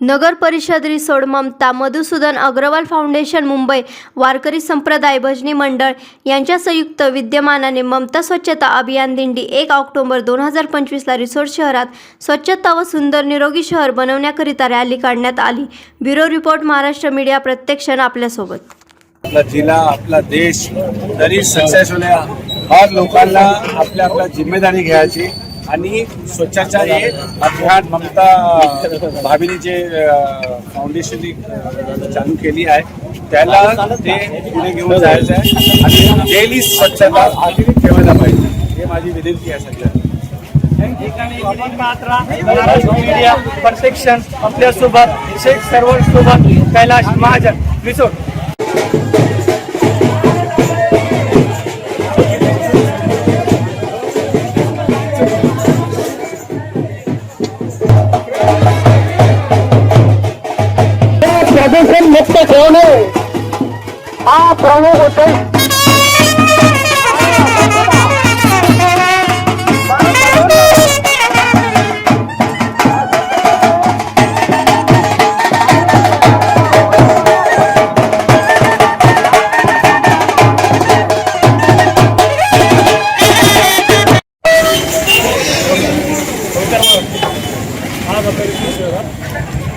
नगर परिषद रिसोड ममता मधुसूदन अग्रवाल फाउंडेशन मुंबई वारकरी संप्रदाय भजनी मंडळ यांच्या संयुक्त विद्यमानाने ममता स्वच्छता अभियान दिंडी एक ऑक्टोबर दोन हजार पंचवीसला रिसोड शहरात स्वच्छता व सुंदर निरोगी शहर बनवण्याकरिता रॅली काढण्यात आली. ब्युरो रिपोर्ट महाराष्ट्र मीडिया प्रत्यक्षण आपल्यासोबत. आपला जिल्हा आपला देश तरी सक्सेस होण्या लोकांना आपल्या आपल्या जिम्मेदारी घ्यायची. आणि स्वच्छता हे अभियान ममता भाभीने जे फाउंडेशनने चालू केली आहे त्याला ते पुढे घेऊन जायचं आहे आणि डेली स्वच्छता ठेवायला पाहिजे. हे माझी विनंती आहे सध्या मीडिया प्रत्यक्षण आपल्यासोबत शेख सर्वांसोबत कैलाश महाजन. रिसोर्ट प्रदूषण मुक्त ठेवणे हा प्रमुख उद्देश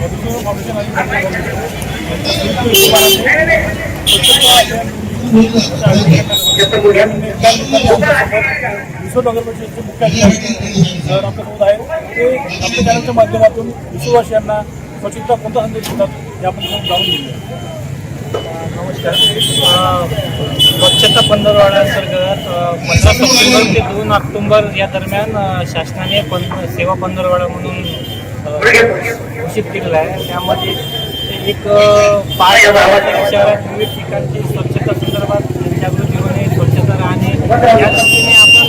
विश्व मुख्य अधिकारी सर आपल्यासोबत आहेत ते आपल्या चॅनलच्या माध्यमातून विश्ववासियांना स्वच्छता कोणता संदेश देतात याबद्दल जाणून घेऊया नमस्कार स्वच्छता पंधरवाड्याअंतर्गत पंधरा सप्टेंबर ते दोन ऑक्टोबर या दरम्यान शासनाने पं सेवा पंधरवाडा म्हणून केलेला आहे त्यामध्ये एक पाच गावाच्या शहरात विविध ठिकाणची स्वच्छता संदर्भात जनजागृती होणे स्वच्छता राहणे. या दृष्टीने आपण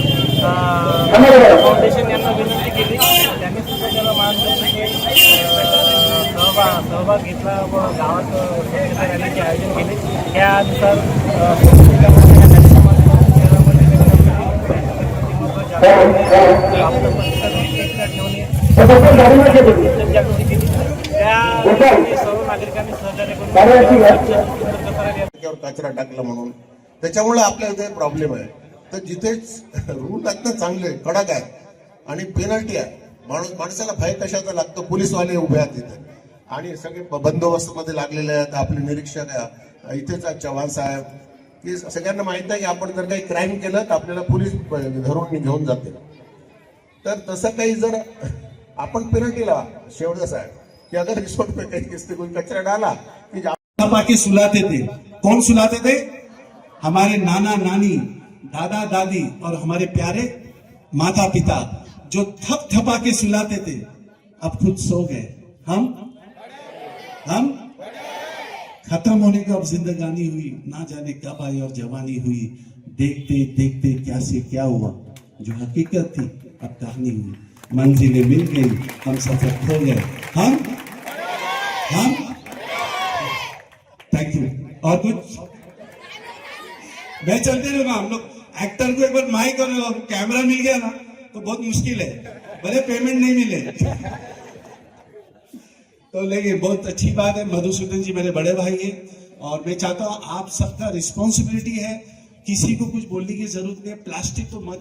फाउंडेशन यांना विनंती केली. त्यांनी सुद्धा त्याला मार्गदर्शन सहभाग सहभाग घेतला व गावात स्वच्छता रॅलीचे आयोजन केले. त्यानुसार शहरामध्ये परिसर स्वच्छ ठेवणे कचरा टाकला म्हणून. त्याच्यामुळे आपल्या इथे प्रॉब्लेम आहे. तर जिथेच रूल आहेत चांगले कडक आहे आणि पेनल्टी आहे. माणूस माणसाला भय कशाचा लागतो? पोलीसवाले उभे आहेत तिथे आणि सगळे बंदोबस्त मध्ये लागलेले आहेत आपले निरीक्षक इथेच चव्हाण साहेब की सगळ्यांना माहीत आहे की आपण जर काही क्राईम केलं तर आपल्याला पोलीस धरून घेऊन जाते तर तसं काही जर आपण पेनल्टी लावा. शेवटचं साहेब. की अगर रिसोर्ट पे काही किसते कोई कचरा डाला, की जा- सुलाते थे कौन सुलाते थे हमारे नाना, नानी, दादा, दादी और हमारे प्यारे माता पिता जो थप थपा के सुलाते थे अब खुद सो गए। हम? हम? खत्म होने को अब जिंदगानी हुई, ना जाने कब आई और जवानी हुई। देखते देखते क्या से क्या हुआ। जो हकीकत थी, अब कहानी हुई। मंजिलें मिल गई हम सफ़र खो गए हम? हम? थैंक यू और कुछ? मैं चलते रहूँगा, हम लोग एक्टर को एक बार माइक और कैमरा मिल गया ना तो बहुत मुश्किल है। भले पेमेंट नहीं मिले। तो लेकिन बहुत अच्छी बात है, मधुसूदन जी मेरे बड़े भाई हैं, और मैं चाहता हूँ आप सबका रिस्पॉन्सिबिलिटी है, किसी को कुछ बोलने की ज़रूरत नहीं है, प्लास्टिक तो मत